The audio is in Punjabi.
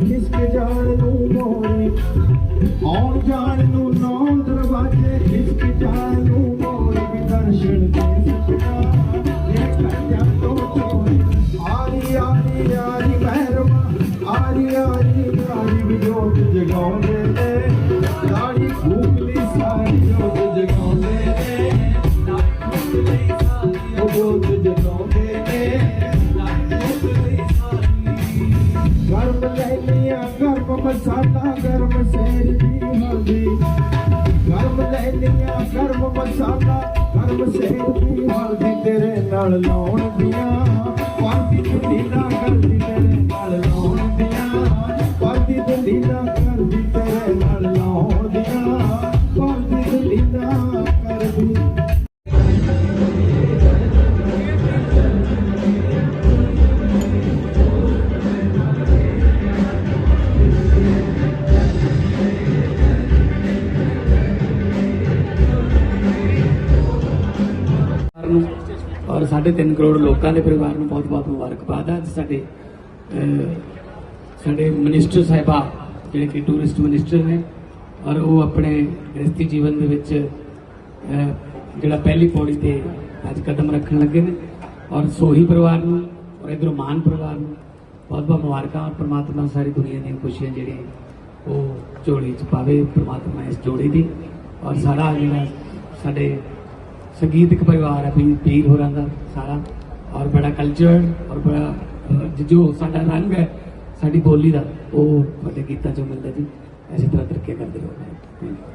ਖਿਸਕ ਜਾਣ ਨੂੰ ਮੋਰੇ, ਆਉਣ ਜਾਣ ਨੂੰ ਨੌ ਦਰਵਾਜ਼ੇ ਖਿਸਕ ਜਾਣ ਨੂੰ ਮੋਰੇ, ਵੀ ਦਰਸ਼ਨ ਦੇ ਸਤਿਕਾਰ ਇਹ ਕੰਨਾਂ ਤੋਂ ਤੋਰੇ ਆਰੀ ਆਰੀ ਆਰੀ, ਮਹਿਰਮਾ, ਆਰੀ ਆਰੀ ਆਰੀ, ਵੀ ਜੋਤ ਜਗਾਉਂਦੇ ਲੈਲੀਆਂ ਗਰਮ ਮਸਾਲਾ, ਗਰਮ ਸੇਰ ਦੀ ਹਲਦੀ। ਗਰਮ ਲੈਲੀਆਂ ਗਰਮ ਮਸਾਲਾ, ਗਰਮ ਸੇਰ ਦੀ ਹਲਦੀ ਤੇਰੇ ਨਾਲ ਲਾਉਣ ਦੀਆਂ। ਪਾਰਟੀ ਚੁੰਡੀ ਨਾ ਕਰਦੀ। ਔਰ 3.5 ਕਰੋੜ ਲੋਕਾਂ ਦੇ ਪਰਿਵਾਰ ਨੂੰ ਬਹੁਤ-ਬਹੁਤ ਮੁਬਾਰਕਬਾਦ ਹੈ ਸਾਡੇ ਸਾਡੇ ਮਿਨਿਸਟਰ ਸਾਹਿਬਾ, ਜਿਹੜੇ ਕਿ ਟੂਰਿਸਟ ਮਿਨਿਸਟਰ ਨੇ, ਔਰ ਉਹ ਆਪਣੇ ਗ੍ਰਸਤੀ ਜੀਵਨ ਦੇ ਵਿੱਚ ਜਿਹੜਾ ਪਹਿਲੀ ਪੌੜੀ ਤੇ ਅੱਜ ਕਦਮ ਰੱਖਣ ਲੱਗੇ ਨੇ, ਔਰ ਸੋਹੀ ਪਰਿਵਾਰ ਨੂੰ, ਔਰ ਇਧਰੋਂ ਮਾਨ ਪਰਿਵਾਰ ਨੂੰ ਬਹੁਤ-ਬਹੁਤ ਮੁਬਾਰਕਾਂ, ਔਰ ਪ੍ਰਮਾਤਮਾ ਸਾਰੀ ਦੁਨੀਆ ਦੀਆਂ ਖੁਸ਼ੀਆਂ ਜਿਹੜੀਆਂ ਉਹ ਝੋਲੀ ਚ ਪਾਵੇ, ਪ੍ਰਮਾਤਮਾ ਇਸ ਜੋੜੀ ਦੀ, ਔਰ ਸਾਡਾ ਜਿਹੜਾ ਸਾਡੇ ਸੰਗੀਤਕ ਪਰਿਵਾਰ ਹੈ ਪੀਰ ਪੀਰ ਹੋਰਾਂ ਦਾ ਸਾਰਾ ਔਰ ਬੜਾ ਕਲਚਰ ਔਰ ਬੜਾ ਜੋ ਸਾਡਾ ਰੰਗ ਹੈ, ਸਾਡੀ ਬੋਲੀ ਦਾ, ਉਹ ਤੁਹਾਡੇ ਗੀਤਾਂ ਚੋਂ ਮਿਲਦਾ ਜੀ ਐਸੀ ਤਰ੍ਹਾਂ ਤਰੱਕੀ ਕਰਦੇ ਰਹੋ Thank.